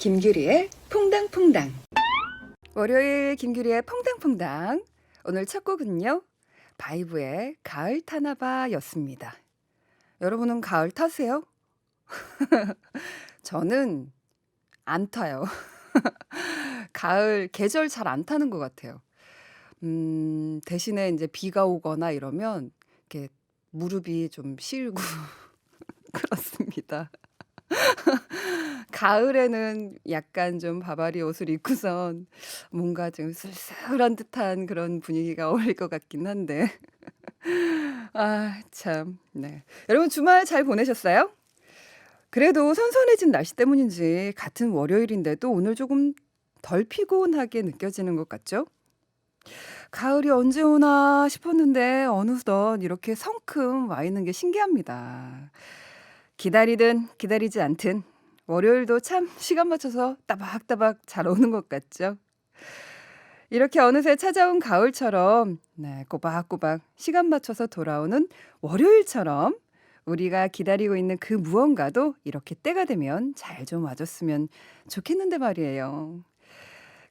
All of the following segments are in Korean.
김규리의 퐁당퐁당. 월요일 김규리의 퐁당퐁당. 오늘 첫 곡은요. 바이브의 가을 타나봐 였습니다. 여러분은 가을 타세요? 저는 안 타요. 가을 계절 잘 안 타는 것 같아요. 음, 대신에 이제 비가 오거나 이러면 이렇게 무릎이 좀 시리고 그렇습니다. 가을에는 약간 좀 바바리 옷을 입고선 뭔가 좀 쓸쓸한 듯한 그런 분위기가 어울릴 것 같긴 한데. 아, 참. 네. 여러분 주말 잘 보내셨어요? 그래도 선선해진 날씨 때문인지 같은 월요일인데도 오늘 조금 덜 피곤하게 느껴지는 것 같죠? 가을이 언제 오나 싶었는데 어느덧 이렇게 성큼 와 있는 게 신기합니다. 기다리든 기다리지 않든 월요일도 참 시간 맞춰서 따박따박 잘 오는 것 같죠? 이렇게 어느새 찾아온 가을처럼 네, 꼬박꼬박 시간 맞춰서 돌아오는 월요일처럼 우리가 기다리고 있는 그 무언가도 이렇게 때가 되면 잘 좀 와줬으면 좋겠는데 말이에요.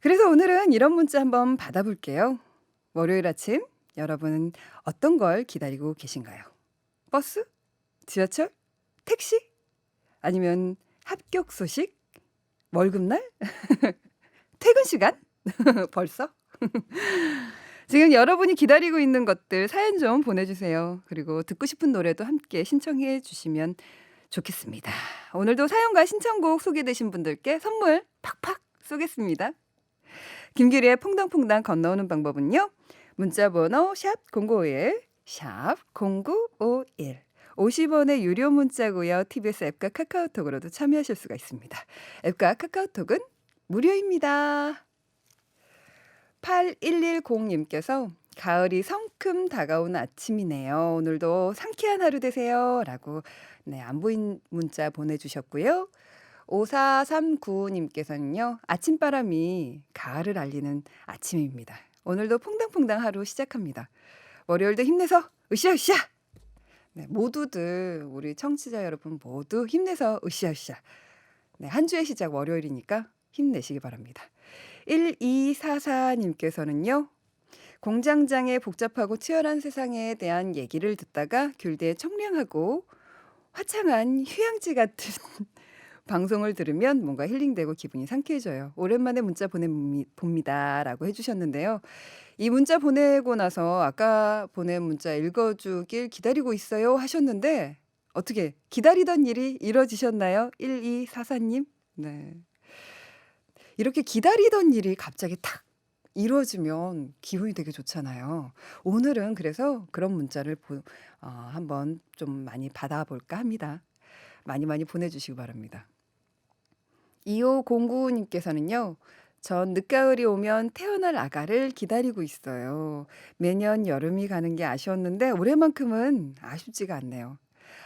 그래서 오늘은 이런 문자 한번 받아볼게요. 월요일 아침 여러분은 어떤 걸 기다리고 계신가요? 버스? 지하철? 택시? 아니면 합격 소식? 월급날? 퇴근 시간? 벌써? 지금 여러분이 기다리고 있는 것들 사연 좀 보내주세요. 그리고 듣고 싶은 노래도 함께 신청해 주시면 좋겠습니다. 오늘도 사연과 신청곡 소개되신 분들께 선물 팍팍 쏘겠습니다. 김규리의 퐁당퐁당 건너오는 방법은요. 문자 번호 샵 0951, 샵 0951. 50원의 유료 문자고요. TBS 앱과 카카오톡으로도 참여하실 수가 있습니다. 앱과 카카오톡은 무료입니다. 8110님께서 가을이 성큼 다가오는 아침이네요. 오늘도 상쾌한 하루 되세요. 라고 네, 안 보인 문자 보내주셨고요. 5439님께서는요, 아침바람이 가을을 알리는 아침입니다. 오늘도 퐁당퐁당 하루 시작합니다. 월요일도 힘내서 으쌰으쌰! 네, 모두들, 우리 청취자 여러분 모두 힘내서 으쌰으쌰! 네, 한 주의 시작 월요일이니까 힘내시기 바랍니다. 1244님께서는요, 공장장의 복잡하고 치열한 세상에 대한 얘기를 듣다가 귤대에 청량하고 화창한 휴양지 같은 방송을 들으면 뭔가 힐링되고 기분이 상쾌해져요. 오랜만에 문자 보내봅니다. 라고 해주셨는데요. 이 문자 보내고 나서 아까 보낸 문자 읽어주길 기다리고 있어요 하셨는데 어떻게 기다리던 일이 이뤄지셨나요? 1244님? 네. 이렇게 기다리던 일이 갑자기 탁 이루어지면 기분이 되게 좋잖아요. 오늘은 그래서 그런 문자를 보, 어, 한번 좀 많이 받아볼까 합니다. 많이 많이 보내주시기 바랍니다. 2509님께서는요. 전 늦가을이 오면 태어날 아가를 기다리고 있어요. 매년 여름이 가는 게 아쉬웠는데 올해만큼은 아쉽지가 않네요.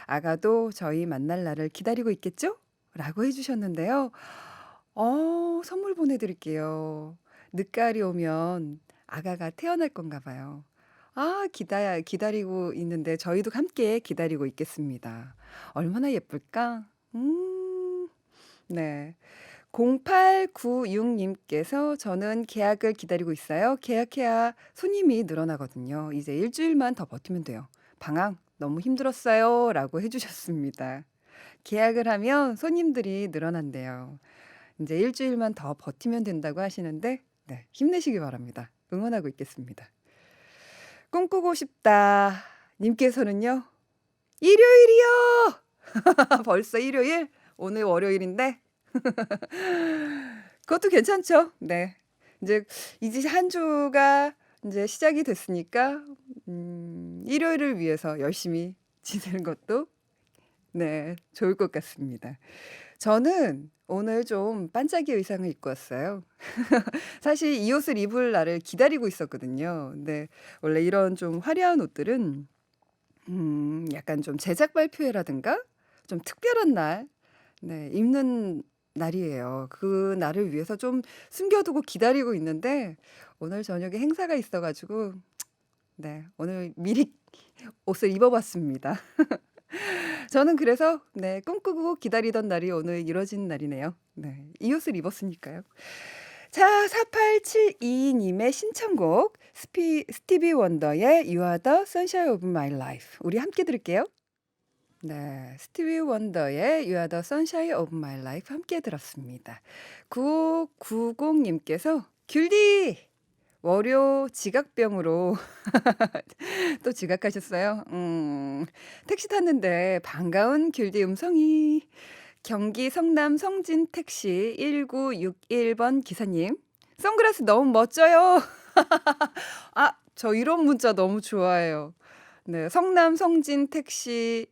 아가도 저희 만날 날을 기다리고 있겠죠? 라고 해주셨는데요. 어, 선물 보내드릴게요. 늦가을이 오면 아가가 태어날 건가 봐요. 아, 기다, 기다리고 있는데 저희도 함께 기다리고 있겠습니다. 얼마나 예쁠까? 음, 네. 0896님께서 저는 계약을 기다리고 있어요. 계약해야 손님이 늘어나거든요. 이제 일주일만 더 버티면 돼요. 방학 너무 힘들었어요. 라고 해주셨습니다. 계약을 하면 손님들이 늘어난대요. 이제 일주일만 더 버티면 된다고 하시는데, 네, 힘내시기 바랍니다. 응원하고 있겠습니다. 꿈꾸고 싶다. 님께서는요, 일요일이요! 벌써 일요일? 오늘 월요일인데, 그것도 괜찮죠. 네. 이제 이제 한 주가 이제 시작이 됐으니까 음, 일요일을 위해서 열심히 지내는 것도 네, 좋을 것 같습니다. 저는 오늘 좀 반짝이 의상을 입고 왔어요. 사실 이 옷을 입을 날을 기다리고 있었거든요. 근데 원래 이런 좀 화려한 옷들은 음, 약간 좀 제작 발표회라든가 좀 특별한 날 네, 입는 날이에요. 그 날을 위해서 좀 숨겨두고 기다리고 있는데 오늘 저녁에 행사가 있어 가지고 네, 오늘 미리 옷을 입어 봤습니다. 저는 그래서 네 꿈꾸고 기다리던 날이 오늘 이뤄진 날이네요. 네. 이 옷을 입었으니까요. 자 4872 님의 신청곡 스피 스티비 원더의 You Are The Sunshine of My Life 우리 함께 들을게요. 네. 스티비 원더의 You Are The Sunshine of My Life 함께 들었습니다. 9590 님께서 귤디 월요 지각병으로 또 지각하셨어요? 음. 택시 탔는데 반가운 귤디 음성이 경기 성남 성진 택시 1961번 기사님 선글라스 너무 멋져요. 아, 저 이런 문자 너무 좋아해요. 네, 성남 성진 택시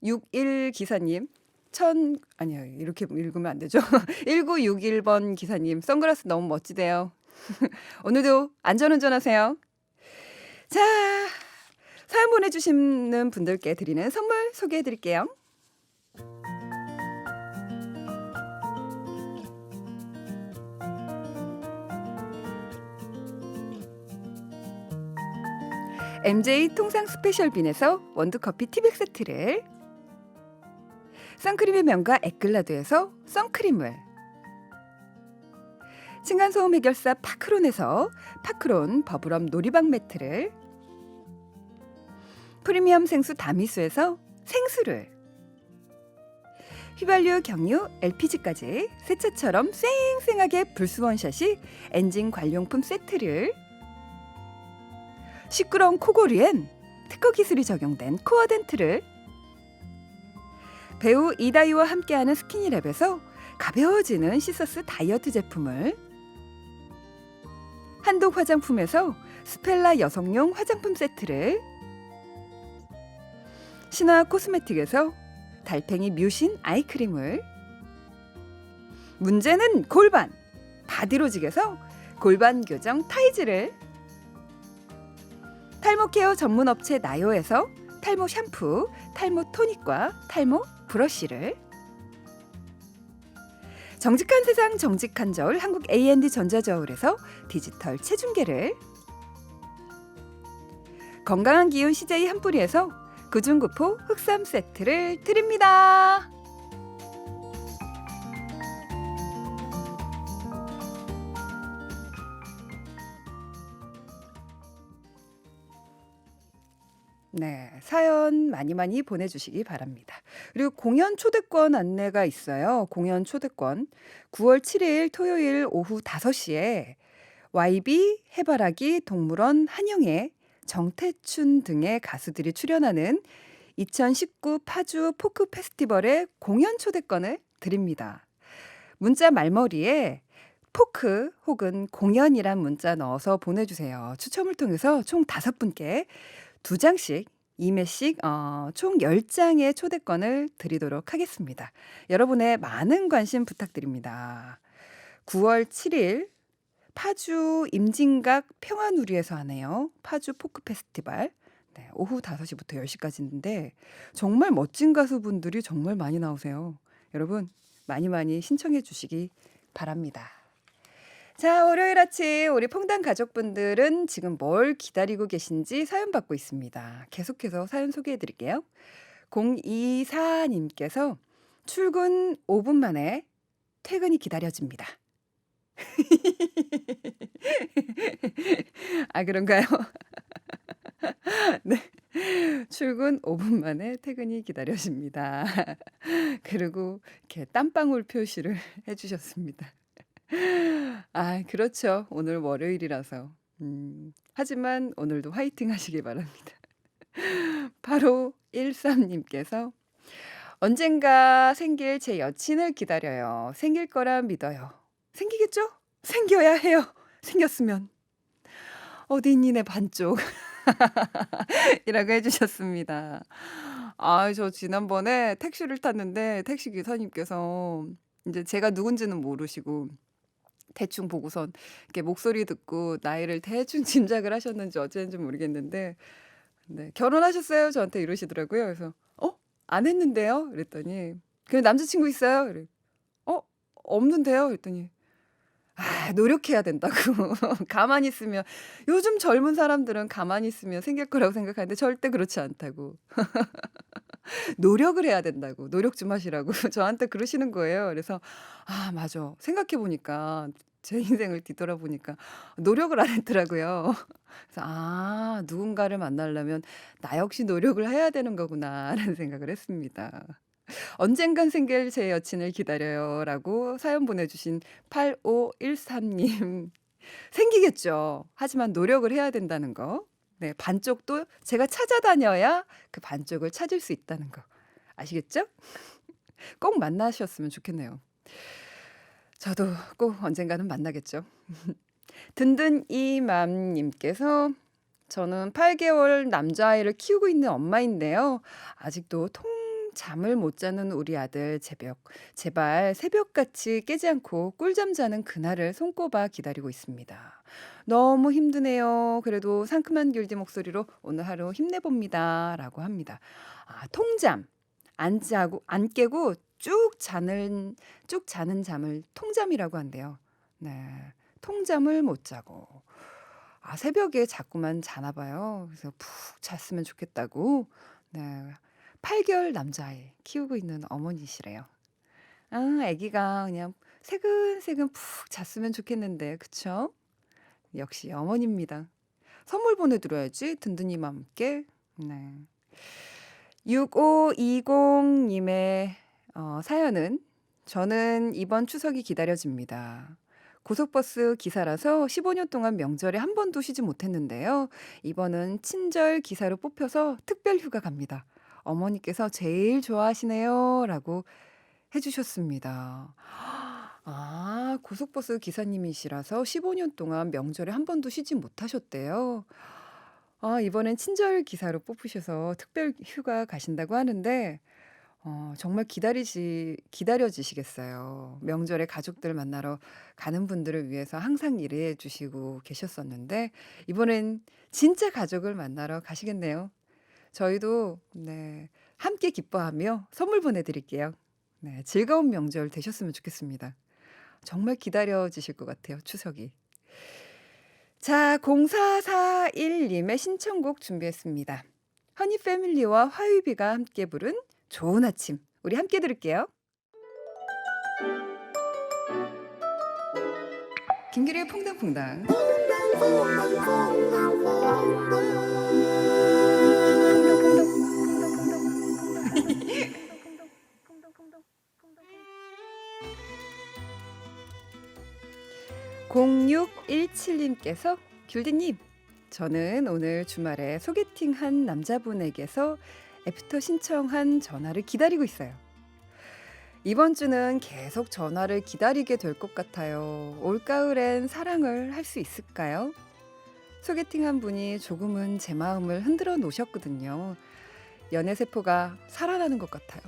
1961 기사님 천 아니요 이렇게 읽으면 안 되죠. 1961번 기사님 선글라스 너무 멋지대요. 오늘도 안전운전하세요. 자, 사연 보내주시는 분들께 드리는 선물 소개해 드릴게요. MJ 통상 스페셜 빈에서 원두커피 티백 세트를. 선크림의 명가 에클라드에서 선크림을. 층간소음 해결사 파크론에서 파크론 버블업 놀이방 매트를. 프리미엄 생수 다미수에서 생수를. 휘발유, 경유, LPG까지 새 차처럼 쌩쌩하게 불스 원샷이 엔진 관용품 세트를 시끄러운 코골이엔 특허 기술이 적용된 코어 덴트를 배우 이다희와 함께하는 스키니랩에서 가벼워지는 시서스 다이어트 제품을 한독 화장품에서 스펠라 여성용 화장품 세트를 신화 코스메틱에서 달팽이 뮤신 아이크림을 문제는 골반 바디로직에서 골반 교정 타이즈를 탈모 케어 전문 업체 나요에서 탈모 샴푸, 탈모 토닉과 탈모 브러쉬를 정직한 세상 정직한 저울 한국 A&D 전자저울에서 디지털 체중계를 건강한 기운 CJ 한 뿌리에서 구중구포 흑삼 세트를 드립니다. 네, 사연 많이 많이 보내주시기 바랍니다. 그리고 공연 초대권 안내가 있어요. 공연 초대권. 9월 7일 토요일 오후 5시에 YB, 해바라기, 동물원, 한영애, 정태춘 등의 가수들이 출연하는 2019 파주 포크 페스티벌의 공연 초대권을 드립니다. 문자 말머리에 포크 혹은 공연이란 문자 넣어서 보내주세요. 추첨을 통해서 총 다섯 분께 두 장씩 2매씩 어, 총 10장의 초대권을 드리도록 하겠습니다. 여러분의 많은 관심 부탁드립니다. 9월 7일 파주 임진각 평화누리에서 하네요. 파주 포크 페스티벌. 네, 오후 5시부터 10시까지인데 정말 멋진 가수분들이 정말 많이 나오세요. 여러분 많이 많이 신청해 주시기 바랍니다. 자, 월요일 아침 우리 퐁당 가족분들은 지금 뭘 기다리고 계신지 사연 받고 있습니다. 계속해서 사연 소개해 드릴게요. 024님께서 출근 5분 만에 퇴근이 기다려집니다. 아, 그런가요? 네. 출근 5분 만에 퇴근이 기다려집니다. 그리고 이렇게 땀방울 표시를 해주셨습니다. 아, 그렇죠. 오늘 월요일이라서. 음, 하지만 오늘도 화이팅 하시길 바랍니다. 바로 13님께서 언젠가 생길 제 여친을 기다려요. 생길 거라 믿어요. 생기겠죠? 생겨야 해요. 생겼으면. 어디 있니 내 반쪽. 이라고 해주셨습니다. 아, 저 지난번에 택시를 탔는데 택시 기사님께서 이제 제가 누군지는 모르시고 대충 보고선 이렇게 목소리 듣고 나이를 대충 짐작을 하셨는지 어쨌는지 모르겠는데 네, 결혼하셨어요? 저한테 이러시더라고요. 그래서 어? 안 했는데요? 그랬더니 그 남자친구 있어요? 그래. 어? 없는데요? 그랬더니 아, 아 노력해야 된다고. 가만히 있으면 요즘 젊은 사람들은 가만히 있으면 생길 거라고 생각하는데 절대 그렇지 않다고. 노력을 해야 된다고. 노력 좀 하시라고 저한테 그러시는 거예요. 그래서 아 맞아. 생각해 보니까 제 인생을 뒤돌아보니까 노력을 안 했더라고요. 그래서 '아 누군가를 만나려면 나 역시 노력을 해야 되는 거구나.'라는 생각을 했습니다. " 언젠간 생길 제 여친을 기다려요."라고 사연 보내주신 8513님. 생기겠죠. 하지만 노력을 해야 된다는 거. 네 반쪽도 제가 찾아다녀야 그 반쪽을 찾을 수 있다는 거. 아시겠죠? 꼭 만나셨으면 좋겠네요. 저도 꼭 언젠가는 만나겠죠. 든든 이맘 님께서 "저는 8 개월 남자아이를 키우고 있는 엄마인데요. 아직도 통 잠을 못 자는 우리 아들 제벽 제발 새벽같이 깨지 않고 꿀잠 자는 그날을 손꼽아 기다리고 있습니다. 너무 힘드네요. 그래도 상큼한 길디 목소리로 오늘 하루 힘내봅니다."라고 합니다. 아 통잠. 안 자고 안 깨고 쭉 자는 쭉 자는 잠을 통잠이라고 한대요. 네. 통잠을 못 자고. 아 새벽에 자꾸만 자나 봐요. 그래서 푹 잤으면 좋겠다고. 네. 8 개월 남자아이 키우고 있는 어머니시래요. 아 아기가 그냥 새근새근 푹 잤으면 좋겠는데 그쵸? 역시 어머니입니다. 선물 보내드려야지 든든이맘께. 네. 6520 님의 어 사연은 "저는 이번 추석이 기다려집니다. 고속버스 기사라서 15년 동안 명절에 한 번도 쉬지 못했는데요. 이번은 친절 기사로 뽑혀서 특별 휴가 갑니다. 어머니께서 제일 좋아하시네요."라고 해 주셨습니다. 아 고속버스 기사님이시라서 15년 동안 명절에 한 번도 쉬지 못하셨대요. 아 이번엔 친절 기사로 뽑히셔서 특별 휴가 가신다고 하는데 어 정말 기다리시 기다려지시겠어요. 명절에 가족들 만나러 가는 분들을 위해서 항상 일해 주시고 계셨었는데 이번엔 진짜 가족을 만나러 가시겠네요. 저희도 네 함께 기뻐하며 선물 보내드릴게요. 네 즐거운 명절 되셨으면 좋겠습니다. 정말 기다려지실 것 같아요 추석이. 자 0441 님의 신청곡 준비했습니다. 허니 패밀리와 화유비가 함께 부른 좋은 아침. 우리 함께 들을게요. 김기리의 퐁당퐁당. (0617) 님께서 "귤디님 저는 오늘 주말에 소개팅 한 남자분에게서 애프터 신청한 전화를 기다리고 있어요. 이번 주는 계속 전화를 기다리게 될 것 같아요. 올가을엔 사랑을 할 수 있을까요?" 소개팅한 분이 조금은 제 마음을 흔들어 놓으셨거든요. 연애 세포가 살아나는 것 같아요.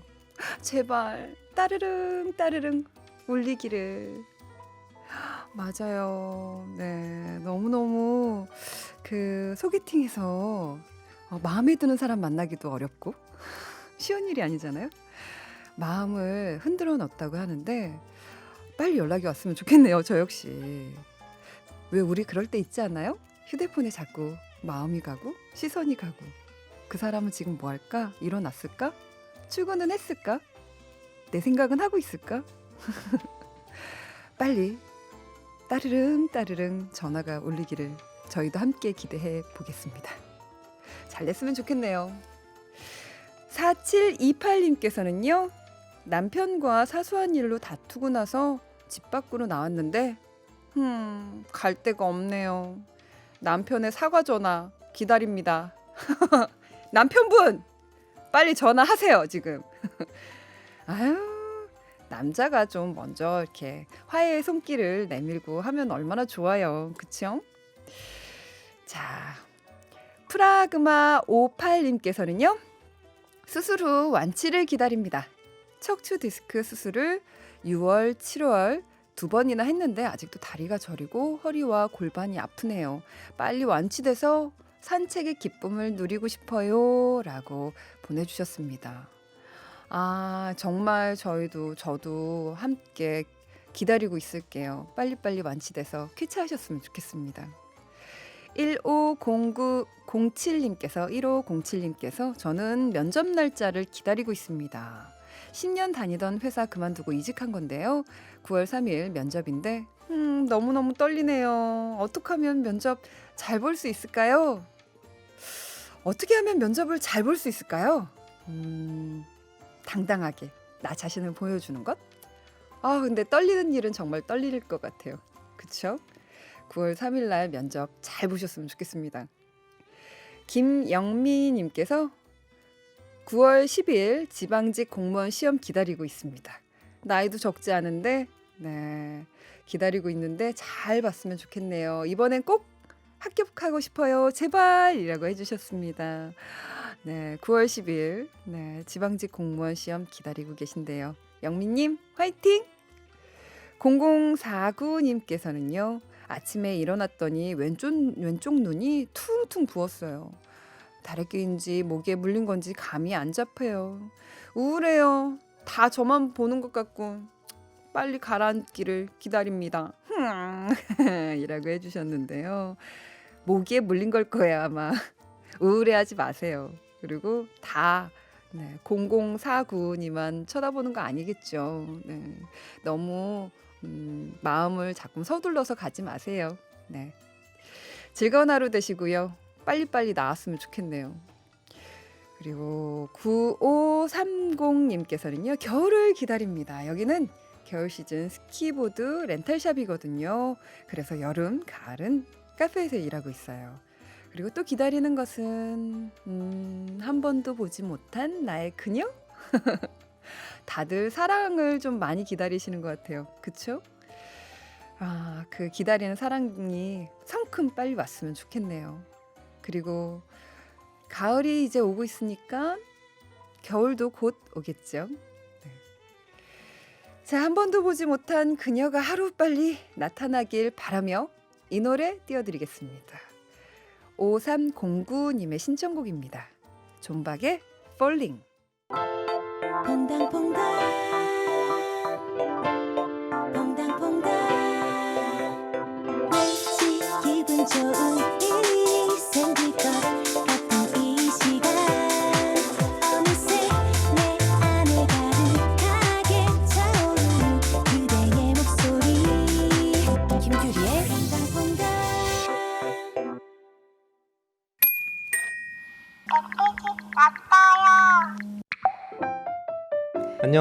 제발 따르릉 따르릉 울리기를. 맞아요. 네. 너무너무 그 소개팅에서 어 마음에 드는 사람 만나기도 어렵고 쉬운 일이 아니잖아요. 마음을 흔들어 놨다고 하는데 빨리 연락이 왔으면 좋겠네요 저 역시. 왜 우리 그럴 때 있지 않아요? 휴대폰에 자꾸 마음이 가고 시선이 가고 '그 사람은 지금 뭐 할까? 일어났을까? 출근은 했을까? 내 생각은 하고 있을까?' 빨리 따르릉 따르릉 전화가 울리기를 저희도 함께 기대해 보겠습니다. 잘 됐으면 좋겠네요. 4728 님께서는요. "남편과 사소한 일로 다투고 나서 집 밖으로 나왔는데 음 갈 데가 없네요. 남편의 사과 전화 기다립니다." 남편분 빨리 전화하세요 지금. 아유 남자가 좀 먼저 이렇게 화해의 손길을 내밀고 하면 얼마나 좋아요. 그쵸? 자 프라그마 58 님께서는요. "수술 후 완치를 기다립니다. 척추 디스크 수술을 6월, 7월 두 번이나 했는데 아직도 다리가 저리고 허리와 골반이 아프네요. 빨리 완치돼서 산책의 기쁨을 누리고 싶어요."라고 보내주셨습니다. 아 정말 저희도 저도 함께 기다리고 있을게요. 빨리빨리 완치돼서 쾌차하셨으면 좋겠습니다. 150907님께서 1507님께서 저는 면접 날짜를 기다리고 있습니다. 10년 다니던 회사 그만두고 이직한 건데요. 9월 3일 면접인데 음, 너무너무 떨리네요. 어떻게 하면 면접 잘 볼 수 있을까요? 어떻게 하면 면접을 잘 볼 수 있을까요? 음, 당당하게 나 자신을 보여주는 것? 아, 근데 떨리는 일은 정말 떨릴 것 같아요. 그쵸? 9월 3일 날 면접 잘 보셨으면 좋겠습니다. 김영미님께서 9월 10일 지방직 공무원 시험 기다리고 있습니다. 나이도 적지 않은데, 네. 기다리고 있는데 잘 봤으면 좋겠네요. 이번엔 꼭 합격하고 싶어요. 제발이라고 해주셨습니다. 네, 9월 10일 네, 지방직 공무원 시험 기다리고 계신데요. 영민님 화이팅! 0049님께서는요. 아침에 일어났더니 왼쪽 왼쪽 눈이 퉁퉁 부었어요. 다래끼인지 목에 물린 건지 감이 안 잡혀요. 우울해요. 다 저만 보는 것 같고 빨리 가라앉기를 기다립니다. 이라고 해주셨는데요. 모기에 물린 걸 거예요 아마. 우울해하지 마세요. 그리고 다 네, 0049님만 쳐다보는 거 아니겠죠. 네, 너무 음, 마음을 자꾸 서둘러서 가지 마세요. 네. 즐거운 하루 되시고요. 빨리빨리 나왔으면 좋겠네요. 그리고 9530님께서는요. 겨울을 기다립니다. 여기는 겨울 시즌 스키보드 렌탈샵이거든요. 그래서 여름, 가을은 카페에서 일하고 있어요. 그리고 또 기다리는 것은 음, 한 번도 보지 못한 나의 그녀? 다들 사랑을 좀 많이 기다리시는 것 같아요. 그쵸? 아, 그 기다리는 사랑이 성큼 빨리 왔으면 좋겠네요. 그리고 가을이 이제 오고 있으니까 겨울도 곧 오겠죠. 네. 자, 한 번도 보지 못한 그녀가 하루 빨리 나타나길 바라며 이 노래 띄워드리겠습니다. 5309님의 신청곡입니다. 존박의 Falling. 퐁당퐁당 퐁당퐁당 왠지 기분 좋은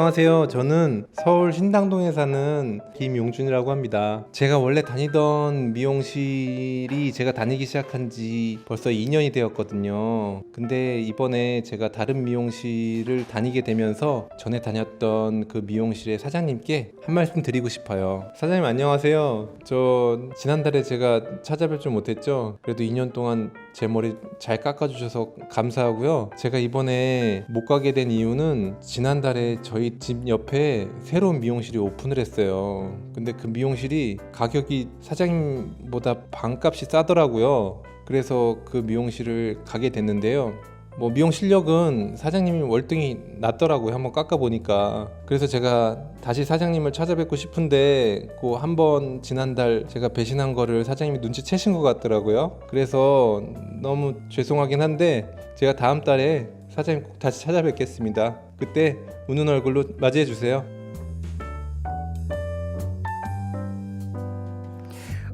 안녕하세요. 저는 서울 신당동에 사는 김용준이라고 합니다. 제가 원래 다니던 미용실이 제가 다니기 시작한 지 벌써 2년이 되었거든요. 근데 이번에 제가 다른 미용실을 다니게 되면서 전에 다녔던 그 미용실의 사장님께 한 말씀 드리고 싶어요. 사장님 안녕하세요. 저 지난달에 제가 찾아뵐 줄 못했죠. 그래도 2년 동안 제 머리 잘 깎아주셔서 감사하고요. 제가 이번에 못 가게 된 이유는 지난달에 저희 집 옆에 새로운 미용실이 오픈을 했어요. 근데 그 미용실이 가격이 사장님보다 반값이 싸더라고요. 그래서 그 미용실을 가게 됐는데요. 뭐 미용 실력은 사장님이 월등히 낫더라고요. 한번 깎아 보니까. 그래서 제가 다시 사장님을 찾아뵙고 싶은데 그 한 번 지난달 제가 배신한 거를 사장님이 눈치채신 것 같더라고요. 그래서 너무 죄송하긴 한데 제가 다음 달에 사장님 꼭 다시 찾아뵙겠습니다. 그때 웃는 얼굴로 맞이해 주세요.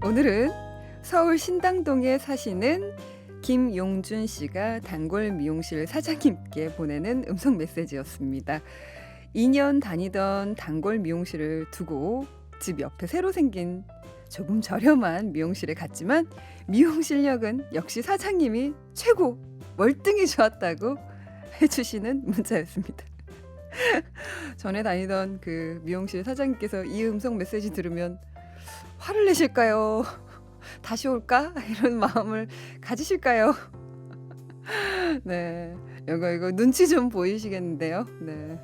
오늘은 서울 신당동에 사시는 김용준 씨가 단골 미용실 사장님께 보내는 음성 메시지였습니다. 2년 다니던 단골 미용실을 두고 집 옆에 새로 생긴 조금 저렴한 미용실에 갔지만 미용 실력은 역시 사장님이 최고 월등히 좋았다고 해주시는 문자였습니다. 전에 다니던 그 미용실 사장님께서 이 음성 메시지 들으면 화를 내실까요? 다시 올까? 이런 마음을 가지실까요? 네. 이거 이거 눈치 좀 보이시겠는데요. 네.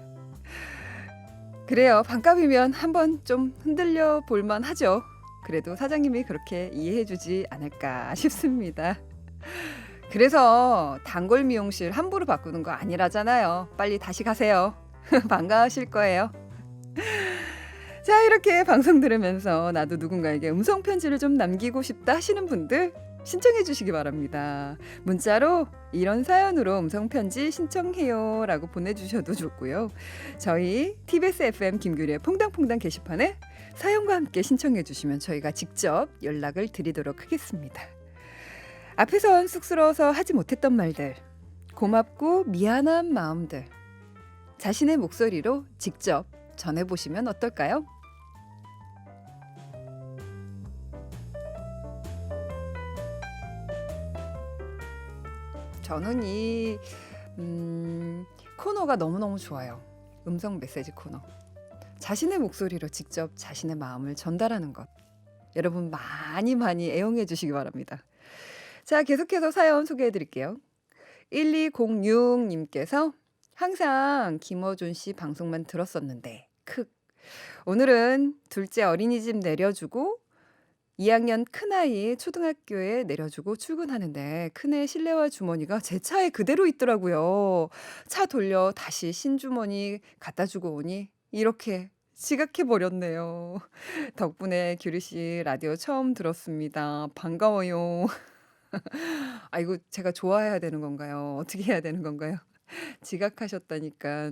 그래요. 반값이면 한번 좀 흔들려 볼만 하죠. 그래도 사장님이 그렇게 이해해 주지 않을까 싶습니다. 그래서 단골 미용실 함부로 바꾸는 거 아니라잖아요. 빨리 다시 가세요. 반가우실 거예요. 자, 이렇게 방송 들으면서 나도 누군가에게 음성 편지를 좀 남기고 싶다 하시는 분들 신청해 주시기 바랍니다. 문자로 이런 사연으로 음성 편지 신청해요 라고 보내 주셔도 좋고요. 저희 TBS FM 김규리의 퐁당퐁당 게시판에 사연과 함께 신청해 주시면 저희가 직접 연락을 드리도록 하겠습니다. 앞에선 쑥스러워서 하지 못했던 말들, 고맙고 미안한 마음들, 자신의 목소리로 직접 전해보시면 어떨까요? 저는 이 음, 코너가 너무너무 좋아요. 음성 메시지 코너. 자신의 목소리로 직접 자신의 마음을 전달하는 것. 여러분 많이 많이 애용해 주시기 바랍니다. 자, 계속해서 사연 소개해 드릴게요. 1206님께서 항상 김어준 씨 방송만 들었었는데, 크. 오늘은 둘째 어린이집 내려주고 2학년 큰아이 초등학교에 내려주고 출근하는데 큰애 실내화 주머니가 제 차에 그대로 있더라고요. 차 돌려 다시 신주머니 갖다 주고 오니 이렇게 지각해 버렸네요. 덕분에 규리 씨 라디오 처음 들었습니다. 반가워요. 아이고 제가 좋아해야 되는 건가요? 어떻게 해야 되는 건가요? 지각하셨다니까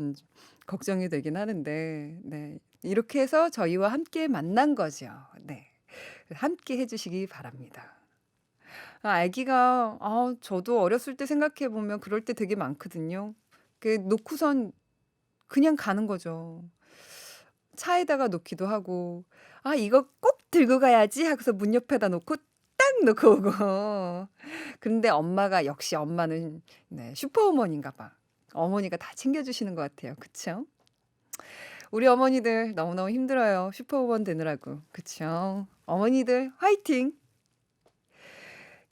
걱정이 되긴 하는데 네. 이렇게 해서 저희와 함께 만난 거죠. 네. 함께 해 주시기 바랍니다. 아 아기가 아 저도 어렸을 때 생각해 보면 그럴 때 되게 많거든요. 그 놓고선 그냥 가는 거죠. 차에다가 놓기도 하고 '아 이거 꼭 들고 가야지.' 하고서 문 옆에다 놓고 딱 놓고 오고. 근데 엄마가 역시 엄마는 네 슈퍼우먼인가 봐. 어머니가 다 챙겨 주시는 것 같아요. 그쵸? 우리 어머니들 너무너무 힘들어요. 슈퍼우먼 되느라고. 그쵸? 어머니들 화이팅!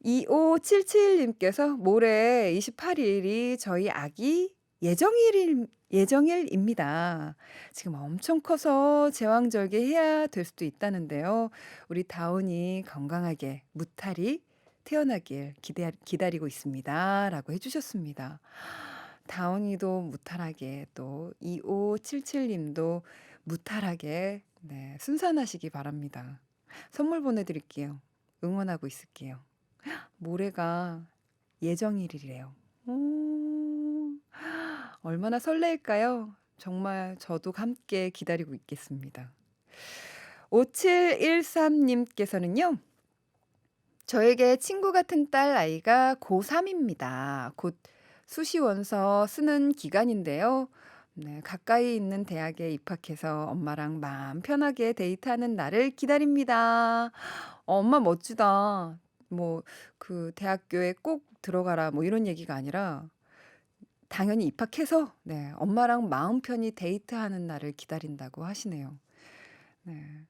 2577님께서 모레 28일이 저희 아기 예정일일 예정일입니다. 지금 엄청 커서 제왕절개 해야 될 수도 있다는데요. 우리 다운이 건강하게 무탈이 태어나길 기대 기다리고 있습니다.'라고 해 주셨습니다. 다운이도 무탈하게 또 2577님도 무탈하게 네 순산하시기 바랍니다. 선물 보내 드릴게요. 응원하고 있을게요. 모레가 예정일이래요. 오. 얼마나 설레일까요? 정말 저도 함께 기다리고 있겠습니다. 5713님께서는요. 저에게 친구 같은 딸 아이가 고3입니다. 곧 수시 원서 쓰는 기간인데요. 네, 가까이 있는 대학에 입학해서 엄마랑 마음 편하게 데이트하는 날을 기다립니다. 어, 엄마 멋지다. 뭐 그 대학교에 꼭 들어가라 뭐 이런 얘기가 아니라 당연히 입학해서 네, 엄마랑 마음 편히 데이트하는 날을 기다린다고 하시네요. 네.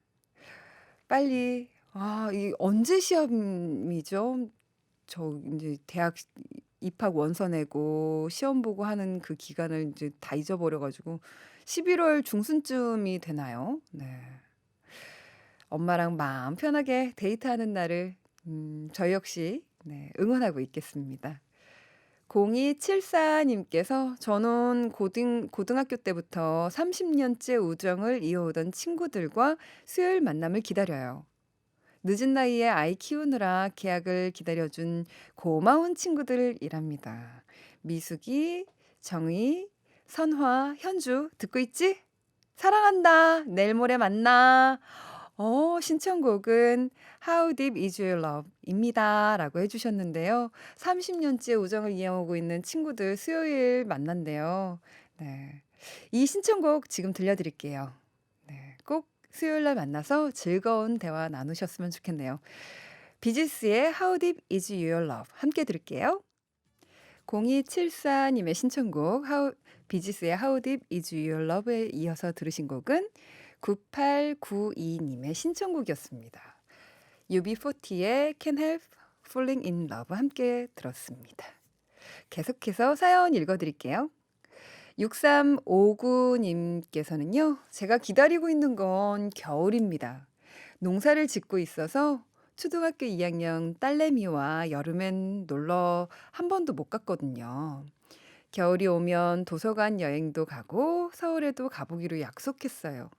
빨리 아, 이 언제 시험이죠? 저 이제 대학 입학 원서 내고 시험 보고 하는 그 기간을 이제 다 잊어버려 가지고 11월 중순쯤이 되나요? 네. 엄마랑 마음 편하게 데이트하는 날을 음, 저 역시 네, 응원하고 있겠습니다. 0274님께서 저는 고등, 고등학교 때부터 30년째 우정을 이어오던 친구들과 수요일 만남을 기다려요. 늦은 나이에 아이 키우느라 계약을 기다려준 고마운 친구들이랍니다. 미숙이, 정희, 선화, 현주 듣고 있지? 사랑한다. 내일 모레 만나. 어, 신청곡은 How Deep Is Your Love입니다. 라고 해주셨는데요. 30년째 우정을 이어오고 있는 친구들 수요일 만난대요. 네. 이 신청곡 지금 들려드릴게요. 수요일 날 만나서 즐거운 대화 나누셨으면 좋겠네요. 비지스의 How Deep Is Your Love 함께 들을게요. 0274님의 신청곡 How, 비지스의 How Deep Is Your Love에 이어서 들으신 곡은 9892님의 신청곡이었습니다. UB40의 Can't Help Falling in Love 함께 들었습니다. 계속해서 사연 읽어드릴게요. 6359님께서는요, 제가 기다리고 있는 건 겨울입니다. 농사를 짓고 있어서 초등학교 2학년 딸내미와 여름엔 놀러 한 번도 못 갔거든요. 겨울이 오면 도서관 여행도 가고 서울에도 가보기로 약속했어요.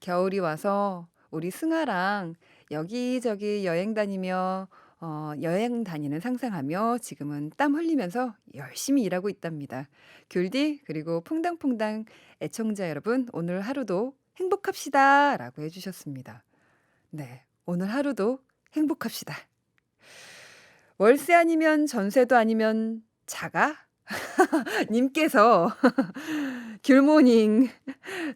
겨울이 와서 우리 승아랑 여기저기 여행 다니며 어, 여행 다니는 상상하며 지금은 땀 흘리면서 열심히 일하고 있답니다. 귤디 그리고 퐁당퐁당 애청자 여러분 오늘 하루도 행복합시다 라고 해주셨습니다. 네 오늘 하루도 행복합시다. 월세 아니면 전세도 아니면 자가? 님께서 귤모닝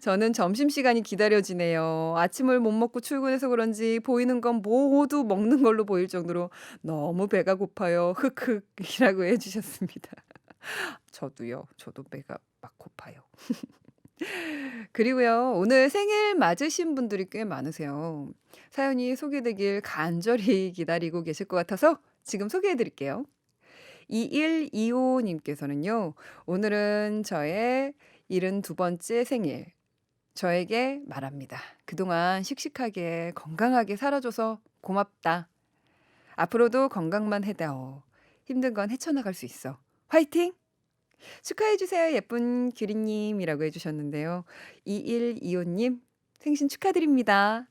저는 점심시간이 기다려지네요. 아침을 못 먹고 출근해서 그런지 보이는 건 모두 먹는 걸로 보일 정도로 너무 배가 고파요. 흑흑이라고 해주셨습니다. 저도요. 저도 배가 막 고파요. 그리고요. 오늘 생일 맞으신 분들이 꽤 많으세요. 사연이 소개되길 간절히 기다리고 계실 것 같아서 지금 소개해 드릴게요. 2125님께서는요. 오늘은 저의 72번째 생일. 저에게 말합니다. 그동안 씩씩하게 건강하게 살아줘서 고맙다. 앞으로도 건강만 해다오. 힘든 건 헤쳐나갈 수 있어. 화이팅! 축하해주세요. 예쁜 규리님이라고 해주셨는데요. 2125님 생신 축하드립니다.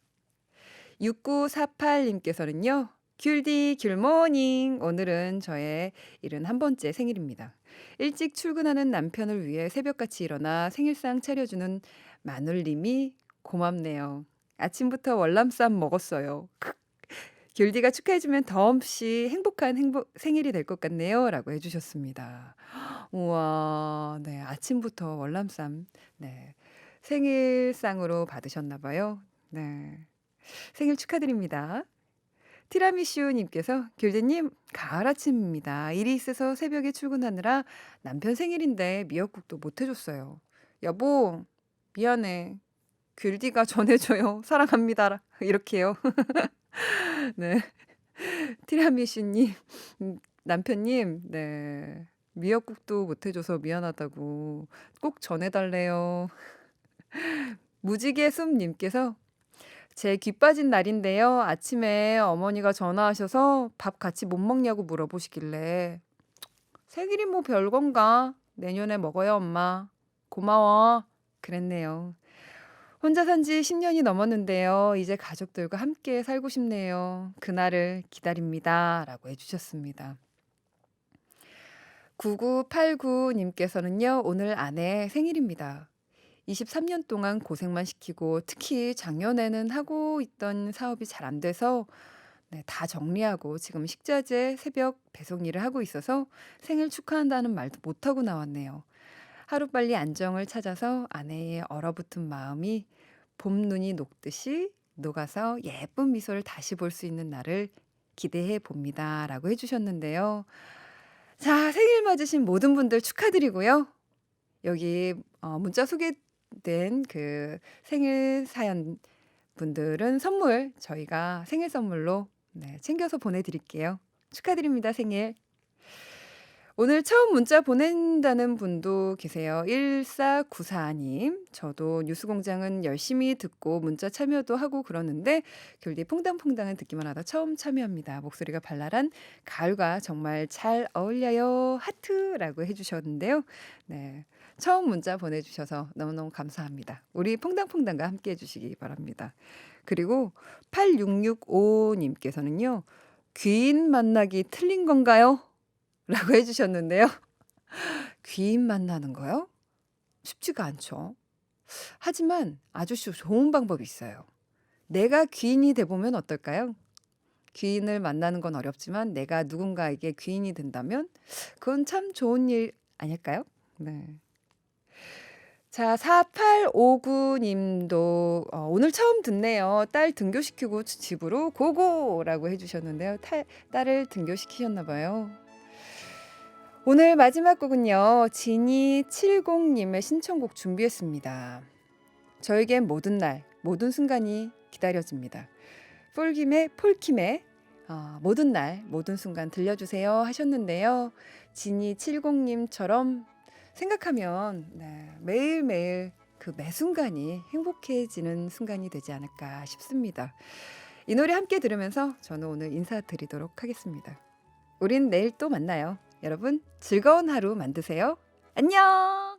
6948님께서는요. 귤디 귤모닝 오늘은 저의 71번째 생일입니다. 일찍 출근하는 남편을 위해 새벽같이 일어나 생일상 차려주는 마눌님이 고맙네요. 아침부터 월남쌈 먹었어요. 귤디가 축하해주면 더없이 행복한 행복, 생일이 될 것 같네요. 라고 해주셨습니다. 우와, 네. 아침부터 월남쌈, 네. 생일상으로 받으셨나봐요. 네. 생일 축하드립니다. 티라미슈님께서 귤대님 가을 아침입니다. 일이 있어서 새벽에 출근하느라 남편 생일인데 미역국도 못 해줬어요. 여보 미안해. 귤디가 전해줘요. 사랑합니다. 이렇게요. 네. 티라미슈님 음, 남편님 네 미역국도 못 해줘서 미안하다고 꼭 전해달래요. 무지개 숲님께서 제 귀 빠진 날인데요. 아침에 어머니가 전화하셔서 밥 같이 못 먹냐고 물어보시길래 생일이 뭐 별건가? 내년에 먹어요, 엄마. 고마워. 그랬네요. 혼자 산 지 10년이 넘었는데요. 이제 가족들과 함께 살고 싶네요. 그날을 기다립니다. 라고 해주셨습니다. 9989님께서는요, 오늘 아내 생일입니다. 23년 동안 고생만 시키고 특히 작년에는 하고 있던 사업이 잘 안 돼서 네, 다 정리하고 지금 식자재 새벽 배송 일을 하고 있어서 생일 축하한다는 말도 못하고 나왔네요. 하루빨리 안정을 찾아서 아내의 얼어붙은 마음이 봄 눈이 녹듯이 녹아서 예쁜 미소를 다시 볼 수 있는 날을 기대해 봅니다. 라고 해주셨는데요. 자, 생일 맞으신 모든 분들 축하드리고요. 여기 어, 문자 소개 된 그 생일 사연 분들은 선물 저희가 생일 선물로 네, 챙겨서 보내드릴게요. 축하드립니다, 생일. 오늘 처음 문자 보낸다는 분도 계세요. 1494님. 저도 뉴스공장은 열심히 듣고 문자 참여도 하고 그러는데 귤디 퐁당퐁당은 듣기만 하다 처음 참여합니다. 목소리가 발랄한 가을과 정말 잘 어울려요. 하트라고 해주셨는데요. 네. 처음 문자 보내주셔서 너무너무 감사합니다. 우리 퐁당퐁당과 함께 해주시기 바랍니다. 그리고 8665님께서는요. 귀인 만나기 틀린 건가요? 라고 해주셨는데요. 귀인 만나는 거요? 쉽지가 않죠. 하지만 아주 좋은 방법이 있어요. 내가 귀인이 돼보면 어떨까요? 귀인을 만나는 건 어렵지만 내가 누군가에게 귀인이 된다면 그건 참 좋은 일 아닐까요? 네. 자, 4859님도 어, 오늘 처음 듣네요. 딸 등교시키고 집으로 고고라고 해주셨는데요. 딸, 딸을 등교시키셨나 봐요. 오늘 마지막 곡은요. 지니70님의 신청곡 준비했습니다. 저에겐 모든 날, 모든 순간이 기다려집니다. 폴김의 폴킴의 어, 모든 날, 모든 순간 들려주세요 하셨는데요. 지니70님처럼 생각하면 네, 매일매일 그 매 순간이 행복해지는 순간이 되지 않을까 싶습니다. 이 노래 함께 들으면서 저는 오늘 인사드리도록 하겠습니다. 우린 내일 또 만나요. 여러분 즐거운 하루 만드세요. 안녕!